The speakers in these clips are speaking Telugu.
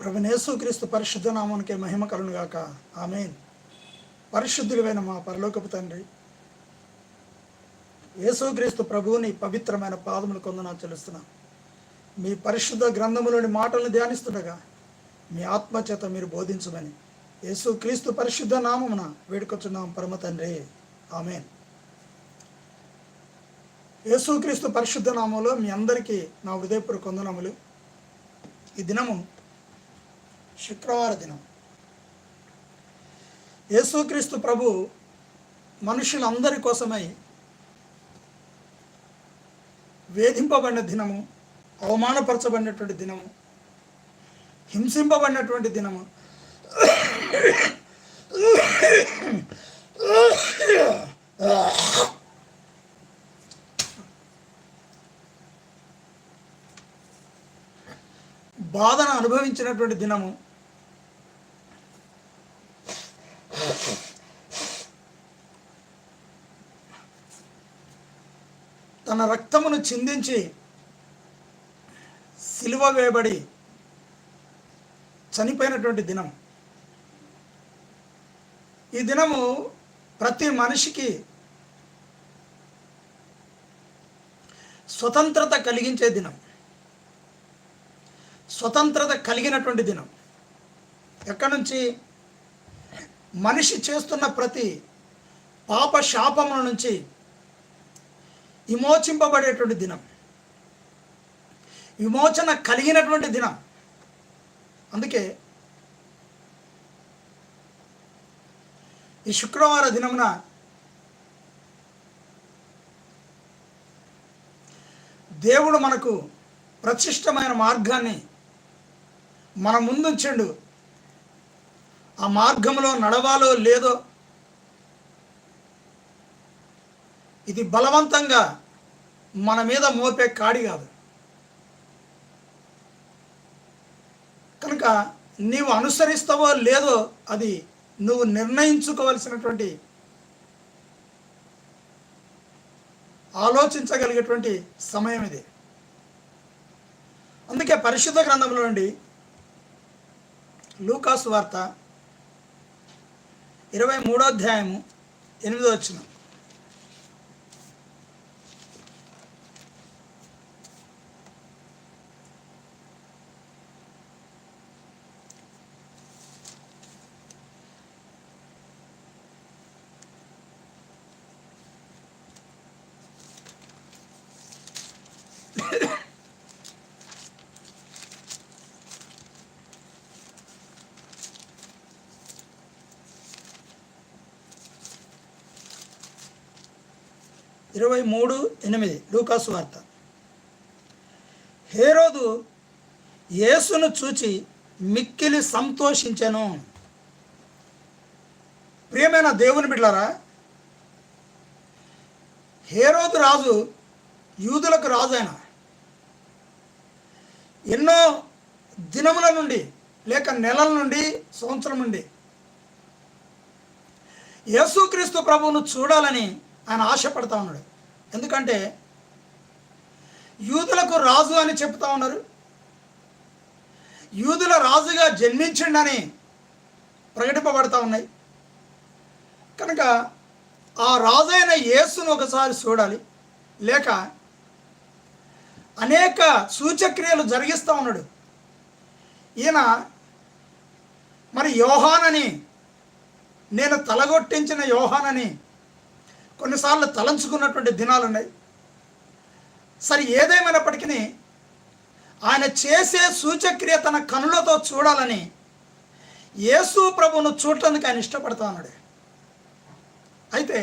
ప్రభునేసుక్రీస్తు పరిశుద్ధ నామానికి మహిమ కలునుగాక ఆమెన్. పరిశుద్ధులైన మా పరలోకపు తండ్రి యేసుక్రీస్తు ప్రభువుని పవిత్రమైన పాదములు కొందనా చెల్లిస్తున్నాం. మీ పరిశుద్ధ గ్రంథములోని మాటలను ధ్యానిస్తుండగా మీ ఆత్మ చేత మీరు బోధించమని యేసుక్రీస్తు పరిశుద్ధ నామమున వేడుకొచ్చున్నాం పరమ తండ్రి. ఆమెన్. యేసుక్రీస్తు పరిశుద్ధ నామంలో మీ అందరికీ నా హృదయపూర్వక వందనములు. ఈ దినము శుక్రవార దినం. యేసుక్రీస్తు ప్రభు మనుషులందరి కోసమై వేధింపబడిన దినము అవమానపరచబడినటువంటి దినము హింసింపబడినటువంటి దినము. బాధను అనుభవించినటువంటి దినము తన రక్తమును చిందించి సిలువ వేయబడి చనిపోయినటువంటి దినం. ఈ దినము ప్రతి మనిషికి స్వతంత్రత కలిగించే దినం. స్వతంత్రత కలిగినటువంటి దినం. ఎక్కడి నుంచి? మనిషి చేస్తున్న ప్రతి పాప శాపముల నుంచి విమోచింపబడేటువంటి దినం. విమోచన కలిగినటువంటి దినం. అందుకే ఈ శుక్రవార దినమున దేవుడు మనకు ప్రతిష్టమైన మార్గాన్ని మన ముందుంచండు. ఆ మార్గంలో నడవాలో లేదో ఇది బలవంతంగా మన మీద మోపే కాడి కాదు. కనుక నీవు అనుసరిస్తావో లేదో అది నువ్వు నిర్ణయించుకోవలసినటువంటి ఆలోచించగలిగేటువంటి సమయం ఇది. అందుకే పరిశుద్ధ గ్రంథంలో నుండి లూకాసు వార్త ఇరవై మూడో అధ్యాయము ఎనిమిదో వచ్చిన ఇరవై మూడు ఎనిమిది లూకాసు వార్త. హేరోదు యేసును చూచి మిక్కిలి సంతోషించెను. ప్రియమైన దేవుని బిడ్డలారా హేరోదు రాజు యూదులకు రాజు ఆయన ఎన్నో దినముల నుండి లేక నెలల నుండి సంవత్సరం నుండి యేసుక్రీస్తు ప్రభువును చూడాలని ఆయన ఆశపడతా ఉన్నాడు. ఎందుకంటే యూదులకు రాజు అని చెప్తా ఉన్నారు. యూదుల రాజుగా జన్మించిండని ప్రకటింపబడతా ఉన్నాయి. కనుక ఆ రాజైన యేసును ఒకసారి చూడాలి. లేక అనేక సూచక్రియలు జరిగిస్తూ ఉన్నాడు. ఈయన మరి యోహానని నేను తలగొట్టించిన యోహానని కొన్నిసార్లు తలంచుకున్నటువంటి దినాలు ఉన్నాయి సరే ఏదేమైనప్పటికీ ఆయన చేసే సూచక్రియ తన కనులతో చూడాలని యేసు ప్రభువును చూడటానికి ఆయన ఇష్టపడతా ఉన్నాడు. అయితే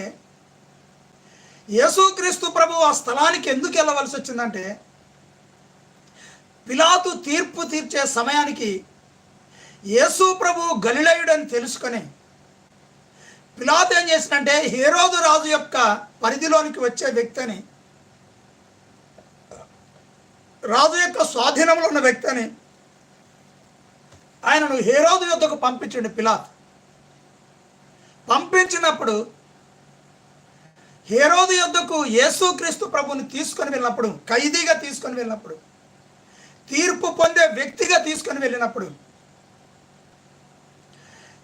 యేసుక్రీస్తు ప్రభు ఆ స్థలానికి ఎందుకు వెళ్ళవలసి వచ్చిందంటే పిలాతు తీర్పు తీర్చే సమయానికి యేసు ప్రభు గలిలయుడని తెలుసుకొని పిలాత్ ఏం చేసినంటే హేరోదు రాజు యొక్క పరిధిలోనికి వచ్చే వ్యక్తిని రాజు యొక్క స్వాధీనంలో ఉన్న వ్యక్తిని ఆయనను హేరోదు యొద్దకు పంపించండి పిలాత్. పంపించినప్పుడు హేరోదు యొద్దకు యేసుక్రీస్తు ప్రభుని తీసుకొని వెళ్ళినప్పుడు ఖైదీగా తీసుకొని వెళ్ళినప్పుడు తీర్పు పొందే వ్యక్తిగా తీసుకొని వెళ్ళినప్పుడు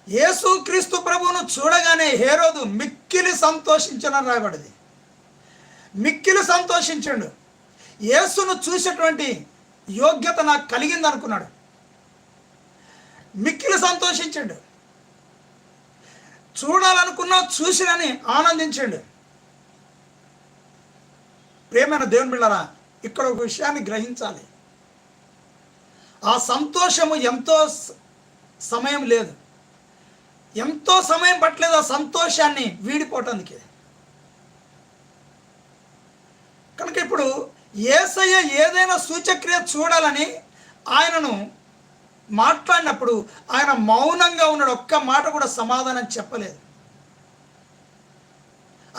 యేసు క్రీస్తు ప్రభువును చూడగానే హేరోదు మిక్కిలి సంతోషించడం రాయబడింది. మిక్కిలి సంతోషించాడు. యేసును చూసేటువంటి యోగ్యత నాకు కలిగింది అనుకున్నాడు. మిక్కిలి సంతోషించాడు. చూడాలనుకున్నా చూసినని ఆనందించండు. ప్రేమైన దేవుని బిళ్ళరా ఇక్కడ ఒక విషయాన్ని గ్రహించాలి. ఆ సంతోషము ఎంతో సమయం లేదు. ఎంతో సమయం పట్టలేదు ఆ సంతోషాన్ని వీడిపోవటానికి. కనుక ఇప్పుడు ఏసయ్య ఏదైనా సూచక్రియ చూడాలని ఆయనను మాట్లాడినప్పుడు ఆయన మౌనంగా ఉన్నాడు. ఒక్క మాట కూడా సమాధానం చెప్పలేదు.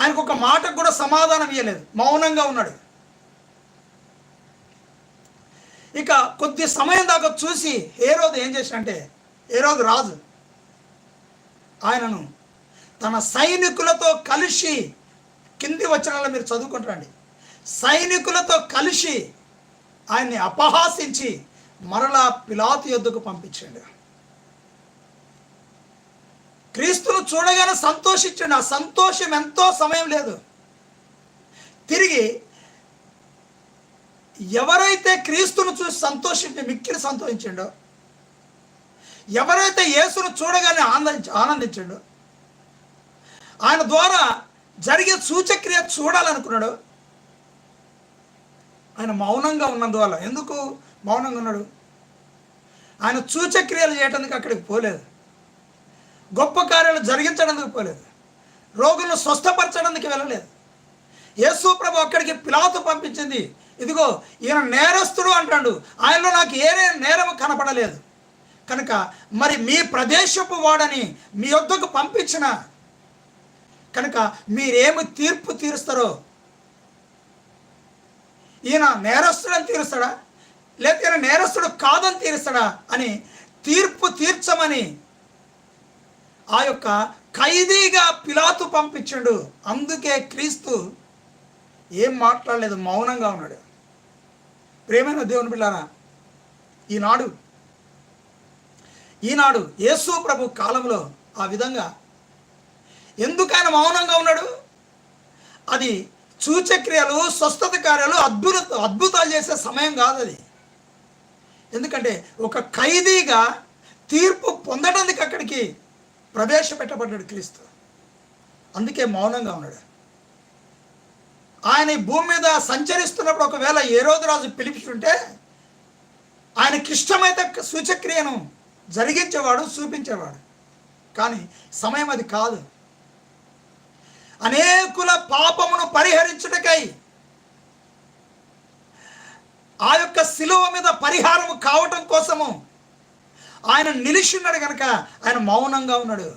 ఆయనకు ఒక మాటకు కూడా సమాధానం ఇవ్వలేదు మౌనంగా ఉన్నాడు. ఇక కొద్ది సమయం దాకా చూసి హేరోదు ఏం చేశాడంటే హేరోదు రాజు ఆయనను తన సైనికులతో కలిసి కింది వచనాలు మీరు చదువుకుంటారండి సైనికులతో కలిసి ఆయన్ని అపహాసించి మరలా పిలాతు యొద్దకు పంపించండి. క్రీస్తును చూడగానే సంతోషించండి. ఆ సంతోషం ఎంతో సమయం లేదు. తిరిగి ఎవరైతే క్రీస్తును చూసి సంతోషించి మిక్కిలి సంతోషించిండో ఎవరైతే యేసును చూడగానే ఆనందించ ఆనందించాడో ఆయన ద్వారా జరిగే సూచక్రియ చూడాలనుకున్నాడు ఆయన మౌనంగా ఉన్నందువల్ల. ఎందుకు మౌనంగా ఉన్నాడు? ఆయన సూచక్రియలు చేయడానికి అక్కడికి పోలేదు. గొప్ప కార్యాలు జరిగించడానికి పోలేదు. రోగులను స్వస్థపరచడానికి వెళ్ళలేదు. యేసు ప్రభు అక్కడికి పిలాతు పంపించింది. ఇదిగో ఈయన నేరస్తుడు అంటాడు. ఆయనలో నాకు ఏ నేరం కనపడలేదు. కనుక మరి మీ ప్రదేశపు వాడని మీ వద్దకు పంపించిన కనుక మీరేమి తీర్పు తీరుస్తారో? ఈయన నేరస్తుడని తీరుస్తాడా? లేకపోతే ఈయన నేరస్తుడు కాదని తీరుస్తాడా? అని తీర్పు తీర్చమని ఆ యొక్క ఖైదీగా పిలాతు పంపించాడు. అందుకే క్రీస్తు ఏం మాట్లాడలేదు మౌనంగా ఉన్నాడు. ప్రేమైన దేవుని పిల్లారా ఈనాడు ఈనాడు యేసు ప్రభు కాలంలో ఆ విధంగా ఎందుకు ఆయన మౌనంగా ఉన్నాడు? అది సూచక్రియలు స్వస్థత కార్యాలు అద్భుత అద్భుతాలు చేసే సమయం కాదు అది. ఎందుకంటే ఒక ఖైదీగా తీర్పు పొందడానికి అక్కడికి ప్రవేశపెట్టబడ్డాడు క్రీస్తు. అందుకే మౌనంగా ఉన్నాడు. ఆయన భూమి మీద సంచరిస్తున్నప్పుడు ఒకవేళ ఏ రోజు రాజు పిలిపించుంటే ఆయనకిష్టమైతే సూచక్రియను జరిగించేవాడు చూపించేవాడు. కానీ సమయం అది కాదు. అనేకుల పాపమును పరిహరించుటకై ఆ యొక్క శిలువ మీద పరిహారం కావటం కోసము ఆయన నిలిచి ఉన్నాడు కనుక ఆయన మౌనంగా ఉన్నాడు.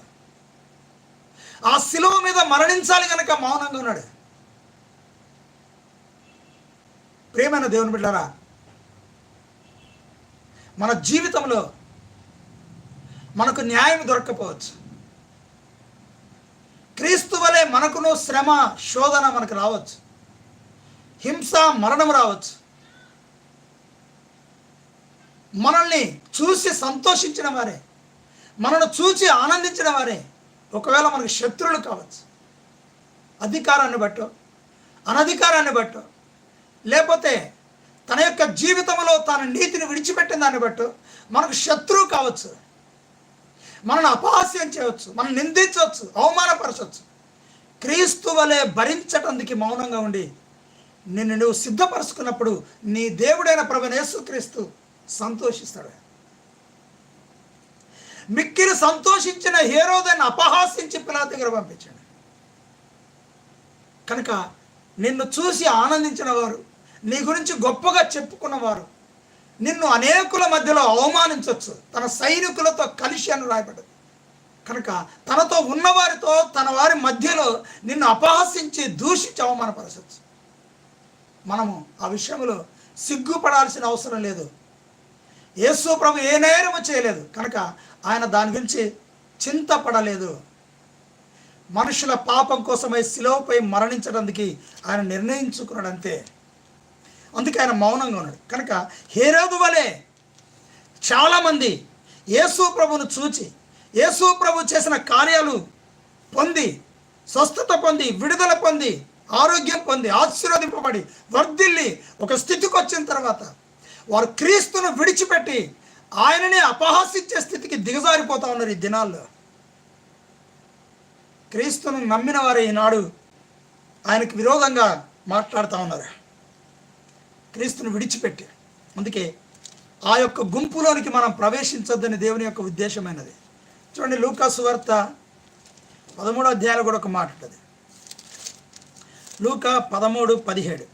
ఆ శిలువ మీద మరణించాలి కనుక మౌనంగా ఉన్నాడు. ప్రేమైన దేవుని బిడ్డారా మన జీవితంలో మనకు న్యాయం దొరక్కపోవచ్చు. క్రీస్తు వలె మనకును శ్రమ శోధన మనకు రావచ్చు. హింస మరణం రావచ్చు. మనల్ని చూసి సంతోషించిన వారే మనను చూసి ఆనందించిన వారే ఒకవేళ మనకు శత్రువులు కావచ్చు. అధికారాన్ని బట్టో అనధికారాన్ని బట్టో లేకపోతే తన యొక్క జీవితంలో తన నీతిని విడిచిపెట్టిన దాన్ని బట్టు మనకు శత్రువు కావచ్చు. మనల్ని అపహాస్యం చేయవచ్చు మనం నిందించవచ్చు అవమానపరచవచ్చు క్రీస్తు వలె భరించటానికి మౌనంగా ఉండి నిన్ను నువ్వు సిద్ధపరచుకున్నప్పుడు నీ దేవుడైన ప్రభుని యేసుక్రీస్తు సంతోషిస్తాడు. మిక్కిరి సంతోషించిన హేరోదని అపహాసించి పిలా దగ్గర పంపించాడు. కనుక నిన్ను చూసి ఆనందించిన వారు నీ గురించి గొప్పగా చెప్పుకున్నవారు నిన్ను అనేకుల మధ్యలో అవమానించవచ్చు తన సైనికులతో కలిసి అని రాయబడ్డది. కనుక తనతో ఉన్నవారితో తన వారి మధ్యలో నిన్ను అపహసించి దూషించి అవమానపరచవచ్చు మనము ఆ విషయంలో సిగ్గుపడాల్సిన అవసరం లేదు. యేసు ప్రభు ఏ నేరము చేయలేదు. కనుక ఆయన దాని గురించి చింతపడలేదు. మనుషుల పాపం కోసమై శిలోపై మరణించడానికి ఆయన నిర్ణయించుకున్నాడంతే. అంతే అందుకే ఆయన మౌనంగా ఉన్నాడు. కనుక హేరోదు వలె చాలామంది యేసు ప్రభును చూచి యేసు ప్రభు చేసిన కార్యాలు పొంది స్వస్థత పొంది విడుదల పొంది ఆరోగ్యం పొంది ఆశీర్వదింపబడి వర్ధిల్లి ఒక స్థితికి వచ్చిన తర్వాత వారు క్రీస్తును విడిచిపెట్టి ఆయననే అపహాసించే స్థితికి దిగజారిపోతా ఉన్నారు ఈ దినాల్లో. క్రీస్తును నమ్మిన వారు ఈనాడు ఆయనకు విరోధంగా మాట్లాడుతూ ఉన్నారు. క్రీస్తును విడిచిపెట్టారు. అందుకే ఆ యొక్క గుంపులోనికి మనం ప్రవేశించొద్దని దేవుని యొక్క ఉద్దేశమైనది. చూడండి లూకాసు వార్త పదమూడో అధ్యాయాలు కూడా ఒక మాట ఉంటుంది. లూకా పదమూడు పదిహేడు.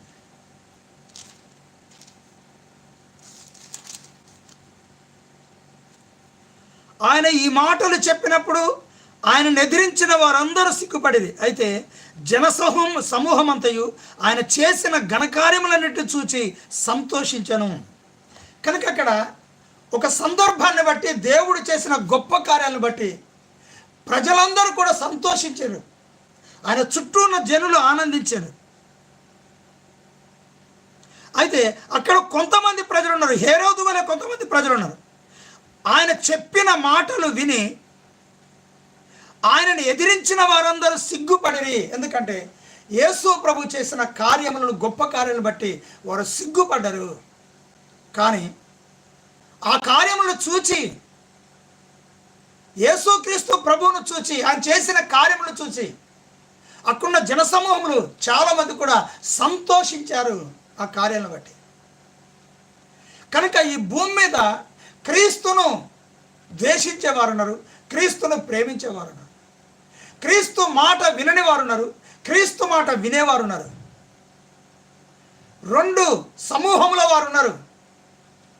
ఆయన ఈ మాటలు చెప్పినప్పుడు ఆయనను ఎదిరించిన వారందరూ సిగ్గుపడేది. అయితే జనసమూహం సమూహం అంతయు ఆయన చేసిన ఘనకార్యములన్నిటి చూచి సంతోషించను. కనుక అక్కడ ఒక సందర్భాన్ని బట్టి దేవుడు చేసిన గొప్ప కార్యాలను బట్టి ప్రజలందరూ కూడా సంతోషించారు. ఆయన చుట్టూ ఉన్న జనులు ఆనందించారు. అయితే అక్కడ కొంతమంది ప్రజలు ఉన్నారు హేరోదు వలె కొంతమంది ప్రజలు ఉన్నారు ఆయన చెప్పిన మాటలు విని ఆయనను ఎదిరించిన వారందరూ సిగ్గుపడిరి. ఎందుకంటే యేసు ప్రభు చేసిన కార్యములను గొప్ప కార్యాలను బట్టి వారు సిగ్గుపడ్డరు. కానీ ఆ కార్యములను చూచి యేసుక్రీస్తు ప్రభువును చూచి ఆయన చేసిన కార్యములను చూచి అక్కడున్న జనసమూహములు చాలామంది కూడా సంతోషించారు ఆ కార్యాలను బట్టి. కనుక ఈ భూమి మీద క్రీస్తును ద్వేషించేవారు ఉన్నారు క్రీస్తును ప్రేమించేవారు ఉన్నారు క్రీస్తు మాట వినని వారు ఉన్నారు క్రీస్తు మాట వినేవారు ఉన్నారు రెండు సమూహముల వారు ఉన్నారు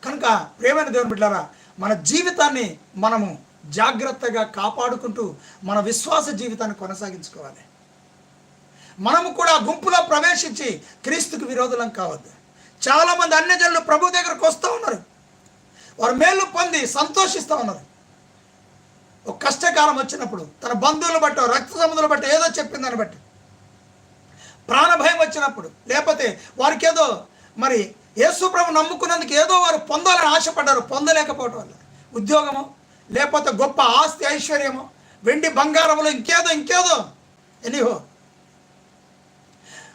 కనుక ప్రేమైన దేవుని బిడ్డారా మన జీవితాన్ని మనము జాగ్రత్తగా కాపాడుకుంటూ మన విశ్వాస జీవితాన్ని కొనసాగించుకోవాలి. మనము కూడా గుంపులో ప్రవేశించి క్రీస్తుకు విరోధులం కావద్దు. చాలామంది అన్యజనులు ప్రభు దగ్గరకు వస్తూ ఉన్నారు. వారు మేలు పొంది సంతోషిస్తూ ఉన్నారు. ఒక కష్టకాలం వచ్చినప్పుడు తన బంధువులు బట్టి రక్త సంబంధులు బట్టి ఏదో చెప్పిందని బట్టి. ప్రాణభయం వచ్చినప్పుడు లేకపోతే వారికి ఏదో మరి యేసుప్రభు నమ్ముకున్నందుకు ఏదో వారు పొందాలని ఆశపడ్డారు పొందలేకపోవటం వల్ల. ఉద్యోగము లేకపోతే గొప్ప ఆస్తి ఐశ్వర్యము వెండి బంగారములు ఇంకేదో ఇంకేదో. ఎనీహో.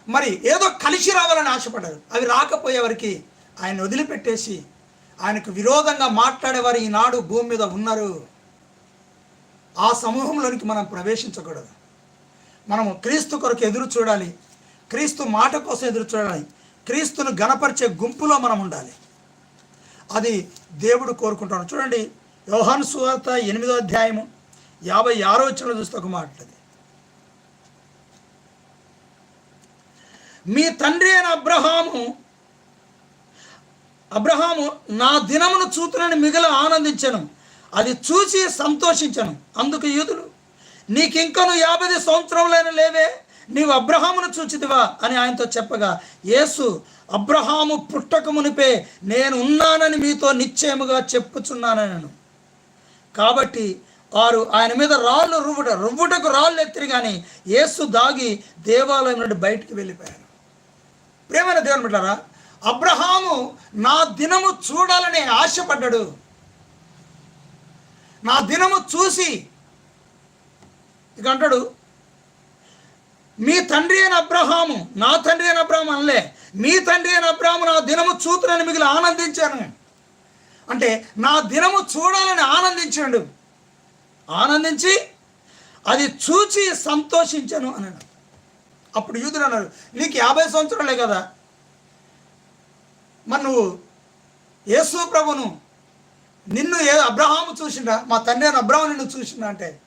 మరి ఏదో కలిసి రావాలని ఆశపడ్డారు. అవి రాకపోయేవారికి ఆయన వదిలిపెట్టేసి ఆయనకు విరోధంగా మాట్లాడేవారు ఈనాడు భూమి మీద ఉన్నారు. ఆ సమూహంలోనికి మనం ప్రవేశించకూడదు. మనము క్రీస్తు కొరకు ఎదురు చూడాలి. క్రీస్తు మాట కోసం ఎదురు చూడాలి. క్రీస్తును గణపరిచే గుంపులో మనం ఉండాలి. అది దేవుడు కోరుకుంటాడు చూడండి యోహాను సువార్త ఎనిమిదో అధ్యాయము యాభై ఆరో వచ్చిన చూస్తే ఒక మాట మీ తండ్రి అయిన అబ్రహాము అబ్రహాము నా దినమును చూతునని మిగిలిన ఆనందించను. అది చూసి సంతోషించను. అందుకు యూదులు నీకింకను యాభై సంవత్సరములైన లేవే నీవు అబ్రహామును చూచిదివా అని ఆయనతో చెప్పగా యేసు అబ్రహాము పుట్టక మునిపే నేను ఉన్నానని మీతో నిశ్చయముగా చెప్పుచున్నానను కాబట్టి వారు ఆయన మీద రాళ్ళు రువ్వుట రువ్వుటకు రాళ్ళు ఎత్తిరి కానీ యేసు దాగి దేవాలయం నుండి బయటికి వెళ్ళిపోయారు. ప్రేమైన దేవుని బిడ్డారా అబ్రహాము నా దినము చూడాలని ఆశపడ్డాడు. నా దినము చూసి ఇక అంటాడు మీ తండ్రి అయిన అబ్రహాము నా తండ్రి అయిన అబ్రహాము అనలే. మీ తండ్రి అయిన అబ్రహాము నా దినము చూతునని మిగిలి ఆనందించాను. అంటే నా దినము చూడాలని ఆనందించాడు. ఆనందించి అది చూచి సంతోషించాను అన్నాడు అప్పుడు యూదుడు అన్నారు నీకు యాభై సంవత్సరాలే కదా. మరి నువ్వు యేసు ప్రభును నిన్ను ఏ అబ్రహాము చూసిండా మా తండ్రి అని అబ్రహాము నిన్ను చూసిండా అంటే?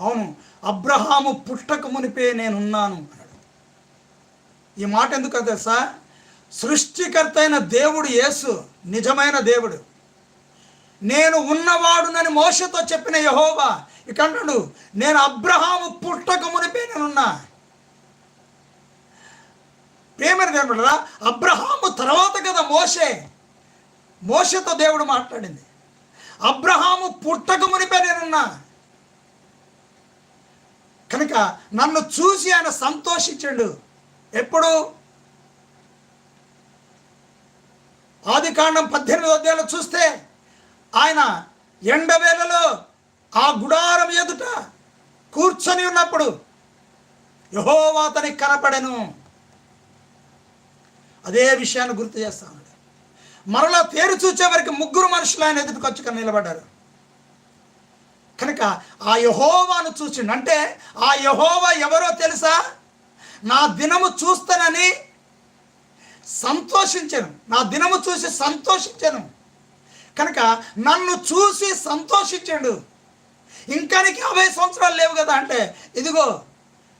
అవును అబ్రహాము పుట్టక మునిపే నేనున్నాను అన్నాడు. ఈ మాట ఎందుకు తెలుసా? సృష్టికర్త అయిన దేవుడు యేసు నిజమైన దేవుడు. నేను ఉన్నవాడునని మోసతో చెప్పిన యహోవా ఇక అంటాడు నేను అబ్రహాము పుట్టక మునిపే నేనున్నా. ప్రేమని దేవుడు అబ్రహాము తర్వాత కదా మోసే మోసతో దేవుడు మాట్లాడింది. అబ్రహాము పుట్టక మునిపే నేనున్నా. కనుక నన్ను చూసి ఆయన సంతోషించాడు. ఎప్పుడు? ఆది కాండం పద్దెనిమిది అధ్యాయులు చూస్తే ఆయన ఎండవేళలో ఆ గుడారం ఎదుట కూర్చొని ఉన్నప్పుడు యహోవా అతనికి కనపడెను. అదే విషయాన్ని గుర్తు చేస్తాను మరలా పేరు చూచే వరకు ముగ్గురు మనుషులు ఆయన ఎదుటికి వచ్చి నిలబడ్డారు. కనుక ఆ యహోవాను చూసిండు అంటే ఆ యహోవా ఎవరో తెలుసా? నా దినము చూస్తానని సంతోషించాను. నా దినము చూసి సంతోషించాను. కనుక నన్ను చూసి సంతోషించాడు. ఇంకా నీకు యాభై సంవత్సరాలు లేవు కదా అంటే ఇదిగో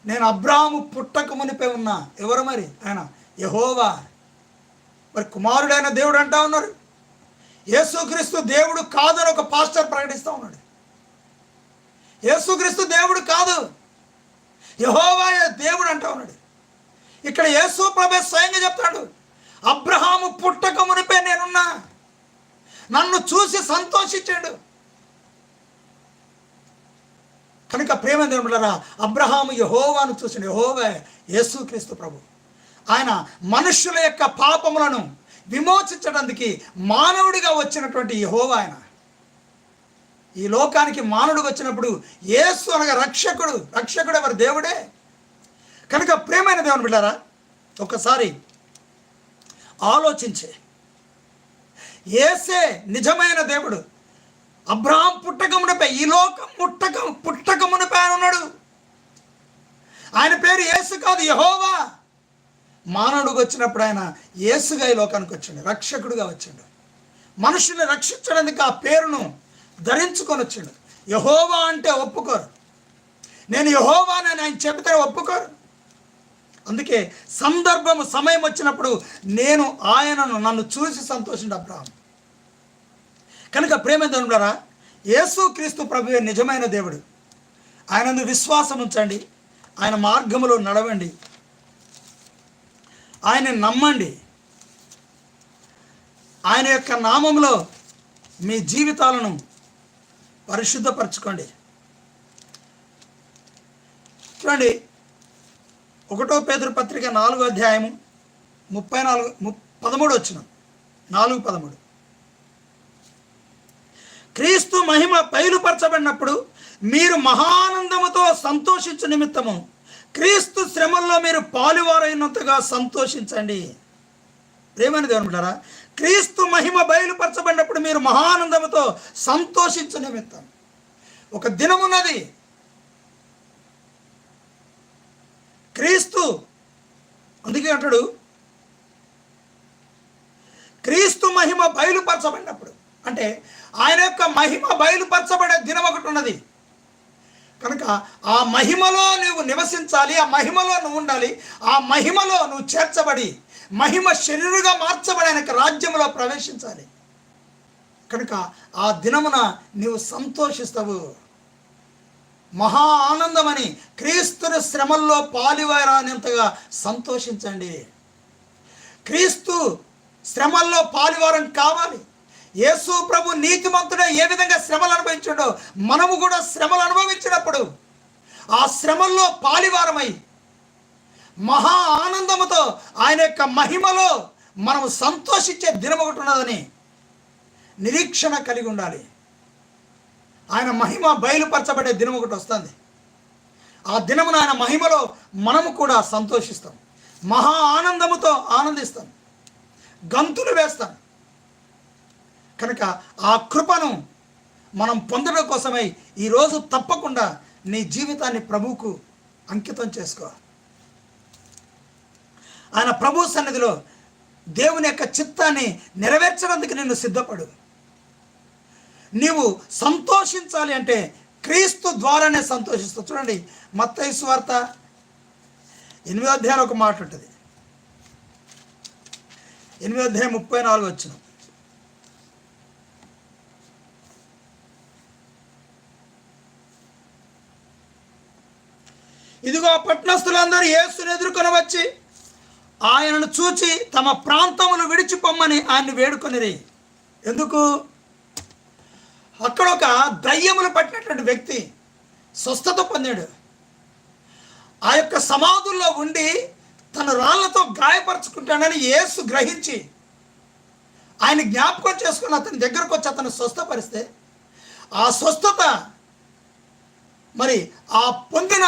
నేను అబ్రాహము పుట్టక మునిపే ఉన్నా. ఎవరు మరి? ఆయన యహోవా. మరి కుమారుడైన దేవుడు అంటా ఉన్నారు. యేసుక్రీస్తు దేవుడు కాదని ఒక పాస్టర్ ప్రకటిస్తూ ఉన్నాడు. యేసుక్రీస్తు దేవుడు కాదు. యహోవా దేవుడు అంటా ఉన్నాడు. ఇక్కడ యేసు ప్రభే స్వయంగా చెప్తాడు అబ్రహాము పుట్టక మునిపే నేనున్నా. నన్ను చూసి సంతోషించాడు. కనుక ప్రేమ నిర్మలరా అబ్రహాము యహోవాను చూసిన యహోవే యేసుక్రీస్తు ప్రభు. ఆయన మనుష్యుల యొక్క పాపములను విమోచించడానికి మానవుడిగా వచ్చినటువంటి యహోవా ఆయన. ఈ లోకానికి మానవుడు వచ్చినప్పుడు యేసు అనగా రక్షకుడు. రక్షకుడు ఎవరు? దేవుడే. కనుక ప్రేమైన దేవుని బిడ్డారా ఒకసారి ఆలోచించే. ఏసే నిజమైన దేవుడు. అబ్రహాం పుట్టకమునిపై ఈ లోకం పుట్టక పుట్టకమునిపై ఆయన ఉన్నాడు. ఆయన పేరు యేసు కాదు యహోవా. మానవుడికి వచ్చినప్పుడు ఆయన ఏసుగా ఈ లోకానికి వచ్చాడు రక్షకుడుగా వచ్చాడు. మనుషుల్ని రక్షించడానికి ఆ పేరును ధరించుకొని వచ్చాడు. యహోవా అంటే ఒప్పుకోరు. నేను యహోవానని ఆయన చెబితే ఒప్పుకోరు. అందుకే సందర్భము సమయం వచ్చినప్పుడు నేను ఆయనను నన్ను చూసి సంతోషిండు అబ్రాహం. కనుక ప్రేమ ధనుడారా యేసు క్రీస్తు ప్రభువే నిజమైన దేవుడు. ఆయనందు విశ్వాసం ఉంచండి. ఆయన మార్గములో నడవండి. ఆయన నమ్మండి. ఆయన యొక్క నామంలో మీ జీవితాలను పరిశుద్ధపరచుకోండి. చూడండి ఒకటో పేదరు పత్రిక నాలుగో అధ్యాయము ముప్పై నాలుగు ము పదమూడు వచ్చిన నాలుగు పదమూడు. క్రీస్తు మహిమ బయలుపరచబడినప్పుడు మీరు మహానందముతో సంతోషించు నిమిత్తము క్రీస్తు శ్రమల్లో మీరు పాలువారైనంతగా సంతోషించండి. ప్రేమని దేవునుంటారా క్రీస్తు మహిమ బయలుపరచబడినప్పుడు మీరు మహానందముతో సంతోషించ నిమిత్తం. ఒక దినమున్నది క్రీస్తు అందుకే అంటాడు క్రీస్తు మహిమ బయలుపరచబడినప్పుడు అంటే ఆయన యొక్క మహిమ బయలుపరచబడే దినం ఒకటి ఉన్నది. కనుక ఆ మహిమలో నువ్వు నివసించాలి ఆ మహిమలో నువ్వు ఉండాలి ఆ మహిమలో నువ్వు చేర్చబడి మహిమ శరీరుగా మార్చబడి రాజ్యంలో ప్రవేశించాలి. కనుక ఆ దినమున నీవు సంతోషిస్తావు. మహా ఆనందమని క్రీస్తుని శ్రమల్లో పాలివారానంతగా సంతోషించండి. క్రీస్తు శ్రమల్లో పాలివారం కావాలి. యేసు ప్రభు నీతిమంతుడే ఏ విధంగా శ్రమలు అనుభవించాడో మనము కూడా శ్రమలు అనుభవించినప్పుడు ఆ శ్రమల్లో పాలివారమై మహా ఆనందముతో ఆయన యొక్క మహిమలో మనము సంతోషించే దినం ఒకటి ఉన్నదని నిరీక్షణ కలిగి ఉండాలి. ఆయన మహిమ బయలుపరచబడే దినం ఒకటి వస్తుంది. ఆ దినమున ఆయన మహిమలో మనము కూడా సంతోషిస్తాం. మహా ఆనందముతో ఆనందిస్తాం. గంతులు వేస్తాం. కనుక ఆ కృపను మనం పొందడం కోసమై ఈరోజు తప్పకుండా నీ జీవితాన్ని ప్రభువుకు అంకితం చేసుకో. ఆయన ప్రభు సన్నిధిలో దేవుని యొక్క చిత్తాన్ని నెరవేర్చడానికి నిన్ను సిద్ధపడు. నీవు సంతోషించాలి అంటే క్రీస్తు ద్వారానే సంతోషిస్తావు చూడండి మత్తైసు వార్త ఎనిమిదో అధ్యాయంలో ఒక మాట ఉంటుంది. ఎనిమిదో అధ్యాయం ముప్పై నాలుగు వచ్చినాం ఇదిగో పట్టణస్థులందరూ యేసుని ఎదుర్కొని వచ్చి ఆయనను చూచి తమ ప్రాంతమును విడిచిపోమ్మని ఆయన్ని వేడుకొనిరి. ఎందుకు? అక్కడ ఒక దయ్యమును పట్టినటువంటి వ్యక్తి స్వస్థత పొందాడు. ఆ యొక్క సమాధుల్లో ఉండి తన రాళ్ళతో గాయపరుచుకుంటాడని యేసు గ్రహించి ఆయన జ్ఞాపకం చేసుకుని అతని దగ్గరకు వచ్చి అతను స్వస్థపరిస్తే ఆ స్వస్థత మరి ఆ పొందిన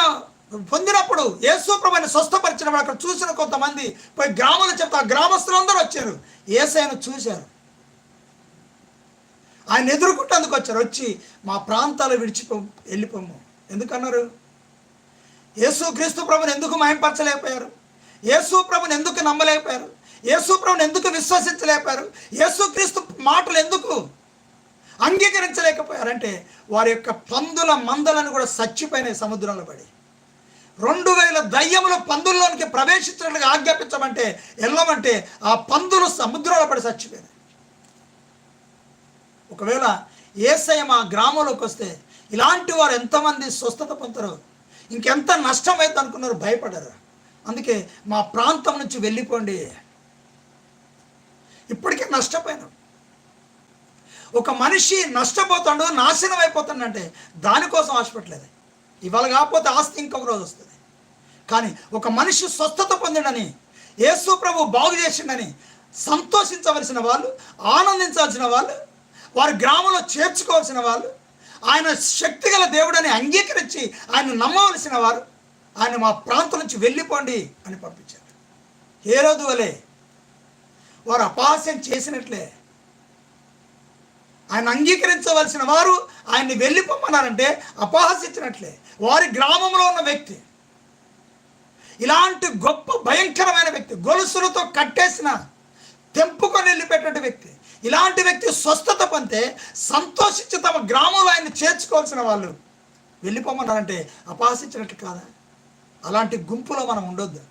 పొందినప్పుడు యేసుప్రభుని స్వస్థపరిచినప్పుడు అక్కడ చూసిన కొంతమంది పోయి గ్రామాలు చెప్తా ఆ గ్రామస్తులందరూ వచ్చారు. ఏసైను చూశారు. ఆయన ఎదుర్కొంటందుకు వచ్చారు. వచ్చి మా ప్రాంతాలు విడిచిపో వెళ్ళిపోము. ఎందుకన్నారు? యేసు క్రీస్తు ప్రభుని ఎందుకు మహింపరచలేకపోయారు? యేసు ప్రభుని ఎందుకు నమ్మలేకపోయారు? యేసు ప్రభుని ఎందుకు విశ్వసించలేకపోయారు? యేసు క్రీస్తు మాటలు ఎందుకు అంగీకరించలేకపోయారంటే వారి యొక్క పందుల మందలను కూడా చచ్చిపోయినాయి సముద్రంలో పడి. రెండు వేల దయ్యముల పందుల్లోనికి ప్రవేశించినట్లుగా ఆజ్ఞాపించమంటే వెళ్ళమంటే ఆ పందులు సముద్రంలో పడి చచ్చిపోయినాయి. ఒకవేళ ఏసయ్య మా గ్రామంలోకి వస్తే ఇలాంటి వారు ఎంతమంది స్వస్థత పొందుతారు ఇంకెంత నష్టం అవుతుంది అనుకున్నారు భయపడరు. అందుకే మా ప్రాంతం నుంచి వెళ్ళిపోండి. ఇప్పటికే నష్టపోయినాం. ఒక మనిషి నష్టపోతాడు నాశనం అయిపోతాడంటే దానికోసం ఆశపడలేదు. ఇవాళ కాకపోతే ఆస్తి ఇంకొక రోజు వస్తుంది. కానీ ఒక మనిషి స్వస్థత పొందిడని యేసు ప్రభు బాగు చేసిండని సంతోషించవలసిన వాళ్ళు ఆనందించాల్సిన వాళ్ళు వారి గ్రామంలో చేర్చుకోవాల్సిన వాళ్ళు ఆయన శక్తిగల దేవుడని అంగీకరించి ఆయన నమ్మవలసిన వారు ఆయన మా ప్రాంతం నుంచి వెళ్ళిపోండి అని పంపించారు. ఏ రోజు వలే వారు అపహాస్యం చేసినట్లే ఆయన అంగీకరించవలసిన వారు ఆయన్ని వెళ్ళిపోమన్నారంటే అపహాసించినట్లే. వారి గ్రామంలో ఉన్న వ్యక్తి ఇలాంటి గొప్ప భయంకరమైన వ్యక్తి గొలుసులతో కట్టేసిన తెంపుకొని వెళ్ళిపెట్టిన వ్యక్తి ఇలాంటి వ్యక్తి స్వస్థత పొందితే సంతోషించి తమ గ్రామంలో ఆయన చేర్చుకోవాల్సిన వాళ్ళు వెళ్ళిపోమన్నారంటే అపహసించినట్టు కాదా? అలాంటి గుంపులో మనం ఉండొద్దు.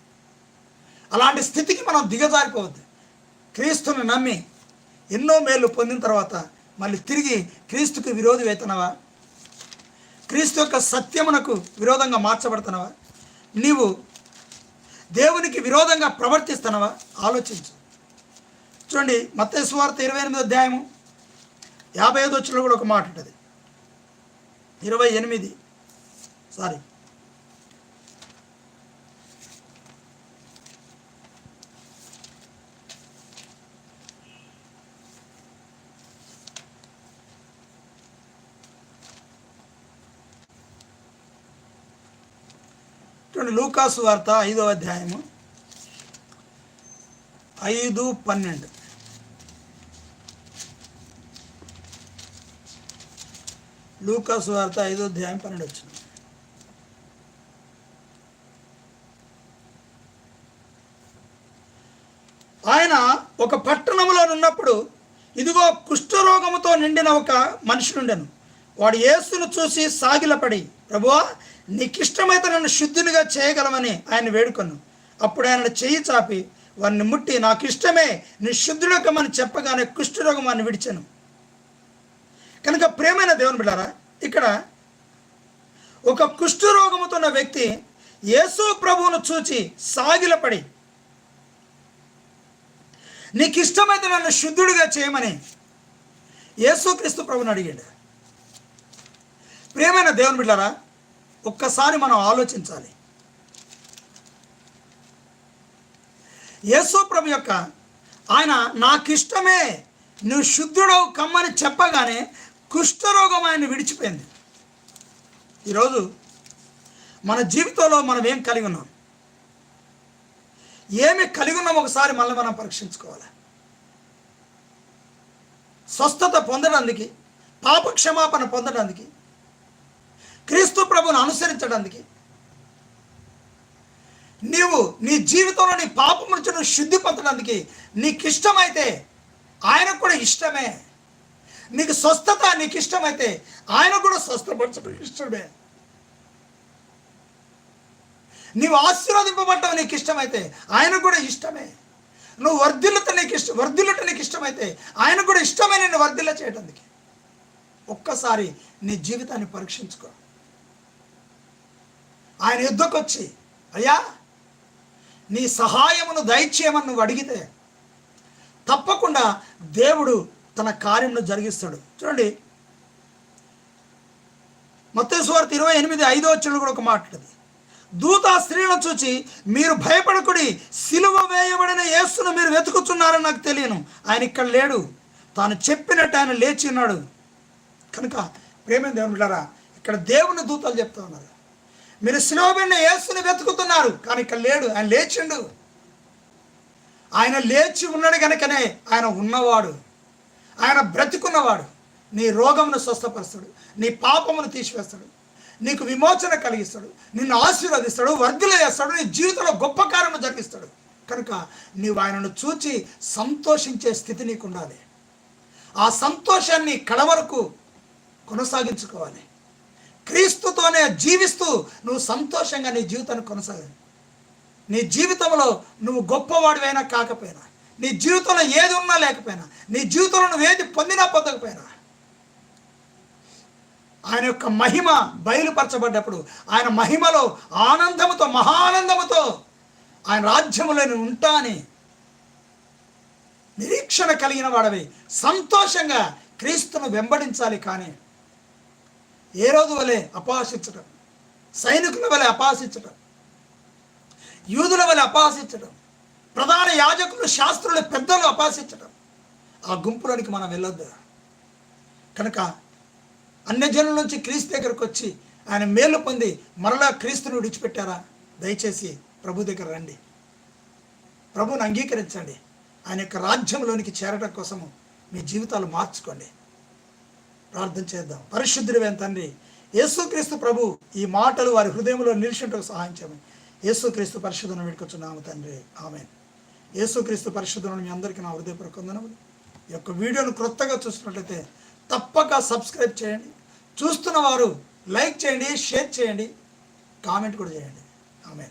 అలాంటి స్థితికి మనం దిగజారిపోవద్దు. క్రీస్తుని నమ్మి ఎన్నో మేలు పొందిన తర్వాత మళ్ళీ తిరిగి క్రీస్తుకు విరోధి అవుతున్నావా క్రీస్తు యొక్క సత్యమునకు విరోధంగా మార్చబడుతున్నావా? నీవు దేవునికి విరోధంగా ప్రవర్తిస్తున్నావా? ఆలోచించు. చూడండి మత్తయి స్వార్థ ఇరవై ఎనిమిది అధ్యాయము యాభై ఐదు వచ్చిన కూడా ఒక మాట ఉంటుంది. ఇరవై ఎనిమిది. సారీ. చూడండి లూకాసు వార్త ఐదో అధ్యాయము. ఐదు పన్నెండు. లూకాసు వార్త ఐదో అధ్యాయం పన్నెండు వచ్చింది. ఆయన ఒక పట్టణంలో ఉన్నప్పుడు ఇదిగో కుష్ఠరోగముతో నిండిన ఒక మనుషునుండెను వాడు యేసును చూసి సాగిలపడి ప్రభువా నీకిష్టమైతే నన్ను శుద్ధునిగా చేయగలమని ఆయన వేడుకొను. అప్పుడు ఆయన చెయ్యి చాపి వారిని ముట్టి నాకు ఇష్టమే నీ శుద్ధుడకమని చెప్పగానే కుష్ఠరోగం అని విడిచాను. కనుక ప్రేమైన దేవుని బిడ్డారా ఇక్కడ ఒక కుష్ఠరోగముతో ఉన్న వ్యక్తి యేసు ప్రభువును చూచి సాగిలపడి నీకు ఇష్టమైతే నన్ను శుద్ధుడిగా చేయమని యేసుక్రీస్తు ప్రభుని అడిగాడు. ప్రియమైన దేవుని బిడ్డారా ఒక్కసారి మనం ఆలోచించాలి. యేసు ప్రభు యొక్క ఆయన నాకు ఇష్టమే నువ్వు శుద్ధుడవు కమ్మని చెప్పగానే కుష్ఠరోగం ఆయన విడిచిపోయింది. ఈరోజు మన జీవితంలో మనం ఏం కలిగి ఉన్నాం? ఏమి కలిగి ఉన్నాం ఒకసారి మళ్ళీ మనం పరీక్షించుకోవాలి. స్వస్థత పొందడానికి పాప క్షమాపణ పొందడానికి క్రీస్తు ప్రభుని అనుసరించడానికి. నీవు నీ జీవితంలో నీ పాపం నుంచి నువ్వు శుద్ధి పొందడానికి నీకు ఇష్టమైతే ఆయనకు కూడా ఇష్టమే. నీకు స్వస్థత నీకు ఇష్టమైతే ఆయన కూడా స్వస్థపరచడం ఇష్టమే. నీవు ఆశీర్వదింపబడటం నీకు ఇష్టమైతే ఆయన కూడా ఇష్టమే. నువ్వు వర్ధిల్లుత నీకు ఇష్టం వర్ధిల్లుట నీకు ఇష్టమైతే ఆయన కూడా ఇష్టమే నేను వర్ధిల్ల చేయడానికి ఒక్కసారి నీ జీవితాన్ని పరీక్షించుకో. ఆయన యుద్ధకొచ్చి అయ్యా నీ సహాయమును దయచేయమని నువ్వు అడిగితే తప్పకుండా దేవుడు తన కార్యమును జరిగిస్తాడు. చూడండి. మత్తేశ్వార్త ఇరవై ఎనిమిది ఐదో వచ్చిన కూడా ఒక మాట్లాడింది దూత స్త్రీలను చూచి మీరు భయపడకుడి సిలువ వేయబడిన యేసును మీరు వెతుకుతున్నారని నాకు తెలియను. ఆయన ఇక్కడ లేడు. తాను చెప్పినట్టు ఆయన లేచి ఉన్నాడు. కనుక ప్రేమ దేవుని ఇక్కడ దేవుని దూతలు చెప్తా ఉన్నారు. మీరు శిలోబిన్న యేసుని వెతుకుతున్నారు కానీ ఇక్కడ లేడు ఆయన లేచిండు. ఆయన లేచి ఉన్నాడు కనుకనే ఆయన ఉన్నవాడు. ఆయన బ్రతికున్నవాడు. నీ రోగమును స్వస్థపరుస్తాడు నీ పాపమును తీసివేస్తాడు నీకు విమోచన కలిగిస్తాడు నిన్ను ఆశీర్వదిస్తాడు వర్ధులు చేస్తాడు నీ జీవితంలో గొప్ప కార్యము జరిగిస్తాడు. కనుక నీవు ఆయనను చూచి సంతోషించే స్థితి నీకు ఉండాలి ఆ సంతోషాన్ని కడవరకు కొనసాగించుకోవాలి. క్రీస్తుతోనే జీవిస్తూ నువ్వు సంతోషంగా నీ జీవితాన్ని కొనసాగాలి నీ జీవితంలో నువ్వు గొప్పవాడివైనా కాకపోయినా నీ జీవితంలో ఏది ఉన్నా లేకపోయినా నీ జీవితంలో నువ్వు ఏది పొందినా పొందకపోయినా ఆయన యొక్క మహిమ బయలుపరచబడ్డప్పుడు ఆయన మహిమలో ఆనందముతో మహానందముతో ఆయన రాజ్యములో నేను ఉంటా అని నిరీక్షణ కలిగిన వాడవి. సంతోషంగా క్రీస్తును వెంబడించాలి కానీ ఏ రోజు వలె అపహాసించడం సైనికుల వలె అపహాసించడం యూదుల వలె అపహాసించడం ప్రధాన యాజకులు శాస్త్రుల పెద్దలు అపహాసించడం ఆ గుంపులోనికి మనం వెళ్ళొద్దు. కనుక అన్యజనుల నుంచి క్రీస్తు దగ్గరకు వచ్చి ఆయన మేలు పొంది మరలా క్రీస్తుని విడిచిపెట్టారా? దయచేసి ప్రభు దగ్గర రండి. ప్రభుని అంగీకరించండి. ఆయన యొక్క రాజ్యంలోనికి చేరడం కోసము మీ జీవితాలు మార్చుకోండి. ప్రార్థన చేద్దాం. పరిశుద్ధుడివైన తండ్రి యేసుక్రీస్తు ప్రభు ఈ మాటలు వారి హృదయంలో నిలిచినట్టు సహాయం చేయమని. యేసుక్రీస్తు పరిశుద్ధను పెట్టుకొచ్చున్నాము తండ్రి. ఆమె యేసుక్రీస్తు పరిశుద్ధను మీ అందరికీ నా హృదయపూర్వక వందనములు. ఈ యొక్క వీడియోను క్రొత్తగా చూస్తున్నట్లయితే తప్పక సబ్స్క్రైబ్ చేయండి. చూస్తున్న వారు లైక్ చేయండి షేర్ చేయండి కామెంట్ కూడా చేయండి. ఆమె